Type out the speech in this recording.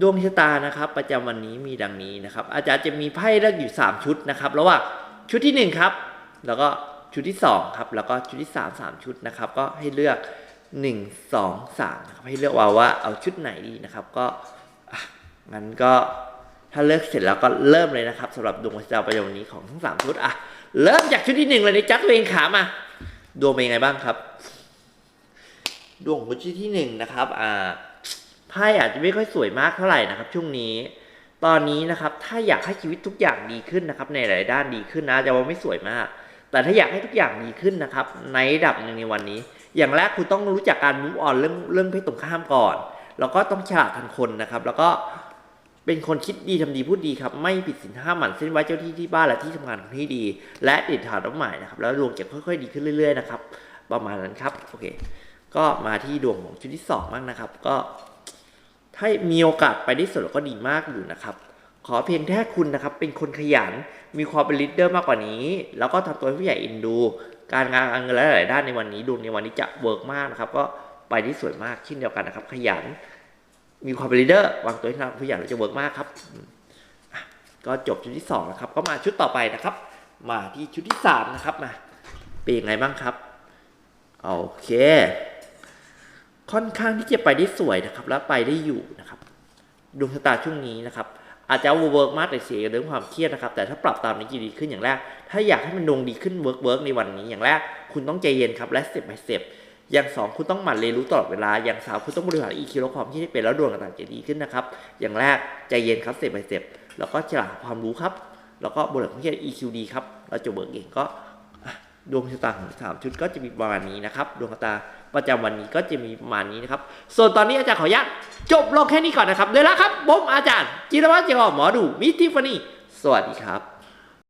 ดวงชะตานะครับ ประจำวันนี้มีดังนี้นะครับ อาจารย์จะมีไพ่เลือกอยู่ 3 ชุดนะครับระหว่างชุดทีหนึ่1 ครับ แล้วก็ชุดที่2ครับแล้วก็ชุดที่ 3 3 ชุดนะครับ ก็ให้เลือก 1 2 3นะครับให้เลือกว่าว่าเอาชุดไหนดีนะครับ ก็งั้นก็ถ้าเลือกเสร็จแล้วก็เริ่มเลยนะครับสำหรับดวงชะตาประจำวันนี้ของทั้ง 3 ชุดอะเริ่มจากชุดที่หนึ่งเลยในจัดตัวเองขามาดวงเป็นยังไงบ้างครับ ดวงของชุดที่หนึ่งนะครับอ่า ไพ่อาจจะไม่ค่อยสวยมากเท่าไหร่นะครับ ช่วงนี้ ตอนนี้นะครับถ้าอยากให้ชีวิตทุกอย่างดีขึ้นนะครับ ในหลายด้านดีขึ้นนะจะว่าไม่สวยมาก แต่ถ้าอยากให้ทุกอย่างดีขึ้นนะครับ ในระดับหนึ่งในวันนี้ อย่างแรกคุณต้องรู้จักการมุ v ออนเรื่องเรื่องเพศตรงข้ามก่อน แล้วก็ต้องฉลาดทันคนนะครับ แล้วก็เป็นคนคิดดีทำดีพูดดีครับ ไม่ผิดศีลห้าหมั่นเส้นไว้เจ้าที่ที่บ้านและที่ทำงานของที่ดี และติดฐานรับหมายนะครับ แล้วดวงจะค่อยๆ ดีขึ้นเรื่อยๆนะครับประมาณนั้นครับโอเค ก็มาที่ดวงของชุดที่สองบ้างนะครับ ก็ ถ้มีโอกาสไปได้สุดก็ดีมากอยู่นะครับ ขอเพียงแค่คุณนะครับ เป็นคนขยัน มีความเป็นลีดเดอร์มากกว่านี้ แล้วก็ทำตัวให้ผู้ใหญ่อินดู การงานการเงินและหลายๆด้านในวันนี้ดวงในวันนี้จะเวิร์กมากนะครับ ก็ไปได้สวยมากเช่นเดียวกันนะครับ ขยัน มีความเป็นลีดเดอร์วางตัวให้ทำผู้ใหญ่แล้วจะเวิร์กมากครับ ก็จบชุดที่สองนะครับ ก็มาชุดต่อไปนะครับ มาที่ชุดที่สามนะครับ มา เป็นยังไงบ้างครับ โอเค ค่อนข้างที่จะไปได้สวยนะครับ และไปได้อยู่นะครับดวงชะตาช่วงนี้นะครับ อาจจะเวิร์กมากแต่เสียเรื่องความเครียดนะครับ แต่ถ้าปรับตามนี้จะดีขึ้นอย่างแรก ถ้าอยากให้มันดวงดีขึ้นเวิร์กเวิร์กในวันนี้อย่างแรก คุณต้องใจเย็นครับและเต็ปไปเต็ปอย่างสองคุณต้องหมั่นเรียนรู้ตลอดเวลา อย่างสามคุณต้องบริหาร EQ และความคิดให้เป็นแล้วดวงต่างๆจะดีขึ้นนะครับ อย่างแรกใจเย็นครับเต็ปไปเต็ปแล้วก็ฉลาดความรู้ครับ แล้วก็บริหารความคิด EQ ดีครับแล้วจะเวิร์กเองก็ ดวงชะตาของสามชุดก็จะมีประมาณนี้นะครับ ดวงชะตาประจำวันนี้ก็จะมีประมาณนี้นะครับ ส่วนตอนนี้อาจารย์ขออนุญาตจบลงแค่นี้ก่อนนะครับเดี๋ยวละครับผมอาจารย์จิรวัตรเจริญหมอดูมิทิฟานี่สวัสดีครับ